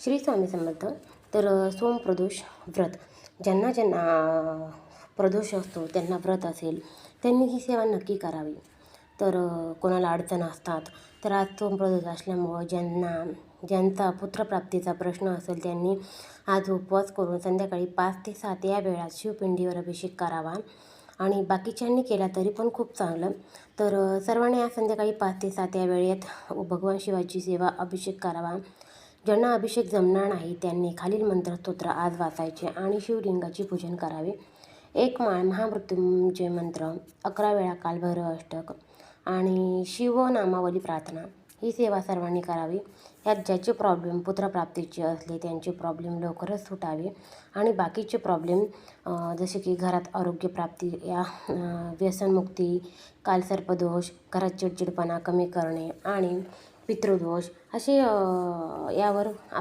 श्री स्वामी समर्थ तर सोमप्रदोष व्रत. ज्यांना ज्यांना प्रदोष असतो त्यांना व्रत असेल त्यांनी ही सेवा नक्की करावी. तर कोणाला अडचण असतात तर आज सोमप्रदोष असल्यामुळं ज्यांना ज्यांचा पुत्रप्राप्तीचा प्रश्न असेल त्यांनी आज उपवास करून संध्याकाळी पाच ते सात या वेळात शिवपिंडीवर अभिषेक करावा. आणि बाकीच्यांनी केला तरी पण खूप चांगलं. तर सर्वांनी आज संध्याकाळी पाच ते सात या वेळेत भगवान शिवाची सेवा अभिषेक करावा. ज्यांना अभिषेक जमणार नाही त्यांनी खालील मंत्रस्तोत्र आज वाचायचे आणि शिवलिंगाचे पूजन करावे. एक माळ महामृत्युंजय मंत्र अकरा वेळा कालभैरव अष्टक आणि शिवनामावली प्रार्थना. ही सेवा सर्वांनी करावी. यात ज्याचे प्रॉब्लेम पुत्रप्राप्तीचे असले त्यांचे प्रॉब्लेम लवकरच सुटावे. आणि बाकीचे प्रॉब्लेम जसे की घरात आरोग्यप्राप्ती या व्यसनमुक्ती कालसर्पदोष घरात चिडचिडपणा कमी करणे आणि पितृदोष असे यावर